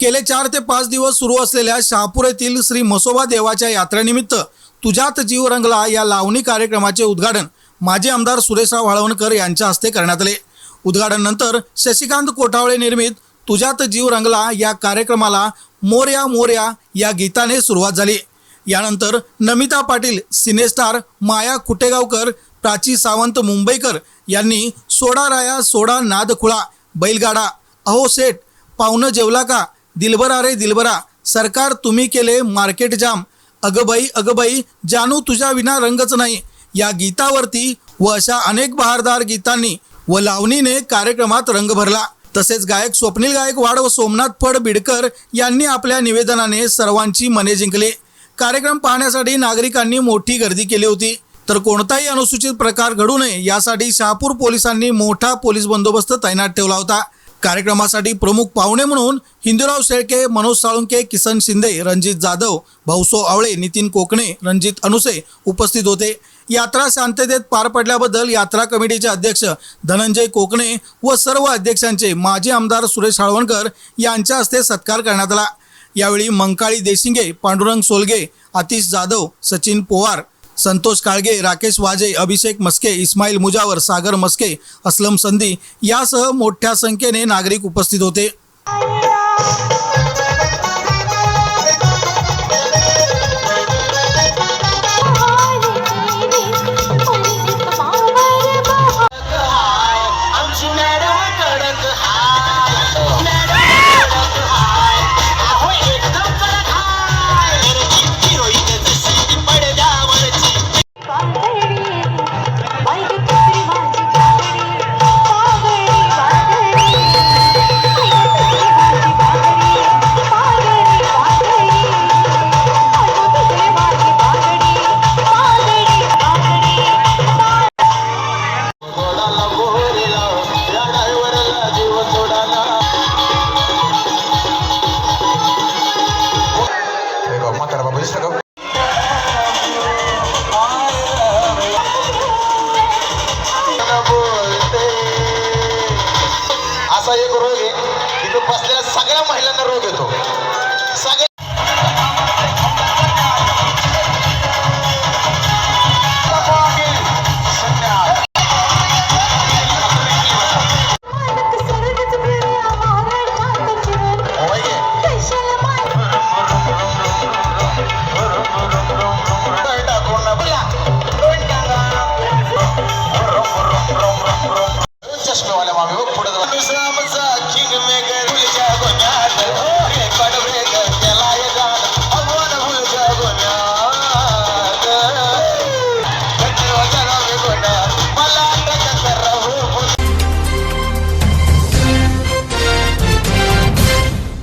गेले चार ते पाच दिवस सुरू असलेल्या शहापूर येथील श्री म्हसोबा देवाच्या यात्रेनिमित्त तुझ्यात जीव रंगला या लावणी कार्यक्रमाचे उद्घाटन माजी आमदार सुरेशराव वाळवणकर यांच्या हस्ते करण्यात आले. उद्घाटनानंतर शशिकांत कोठावळे निर्मित तुझ्यात जीव रंगला या कार्यक्रमाला मोर्या मोर्या या गीताने सुरुवात झाली. यानंतर नमिता पाटील सिनेस्टार माया कुटेगावकर प्राची सावंत मुंबईकर यांनी सोडा राया सोडा नादखुळा बैलगाडा अहो सेठ पाहुणं जेवला का दिलबरा रे दिलबरा सरकार तुम्ही केले मार्केट जाम. अगबाई अगबाई जानू तुझ्या विना रंगच नाही. या गीतावरती व अशा अनेक बहारदार गीतांनी व लावणीने कार्यक्रमात रंग भरला. तसेच गायक स्वप्नील गायकवाड व सोमनाथ फड बिडकर यांनी आपल्या निवेदनाने सर्वांची मने जिंकली. कार्यक्रम पाहण्यासाठी नागरिकांनी मोठी गर्दी केली होती. तर कोणताही अनुसूचित प्रकार घडू नये यासाठी शहापूर पोलिसांनी मोठा पोलीस बंदोबस्त तैनात ठेवला होता. कार्यक्रमासाठी प्रमुख पाहुणे म्हणून हिंदूराव शेळके मनोज साळुंके किसन शिंदे रणजित जाधव भाऊसो आवळे नितीन कोकणे रणजित अनुसे उपस्थित होते. यात्रा शांततेत पार पडल्याबद्दल यात्रा कमिटीचे अध्यक्ष धनंजय कोकणे व सर्व अध्यक्षांचे माजी आमदार सुरेश साळवणकर यांच्या हस्ते सत्कार करण्यात आला. यावेळी मंकाळी देशिंगे पांडुरंग सोलगे आतिश जाधव सचिन पोवार संतोष काळगे राकेश वाजे अभिषेक मस्के इस्माईल मुजावर सागर मस्के असलम संधी यासह मोठ्या संख्येने नागरिक उपस्थित होते. असा एक रोग आहे. की तो बसलेल्या सगळ्या महिलांना रोग येतो. सगळ्या शाम सा खिग में गए जा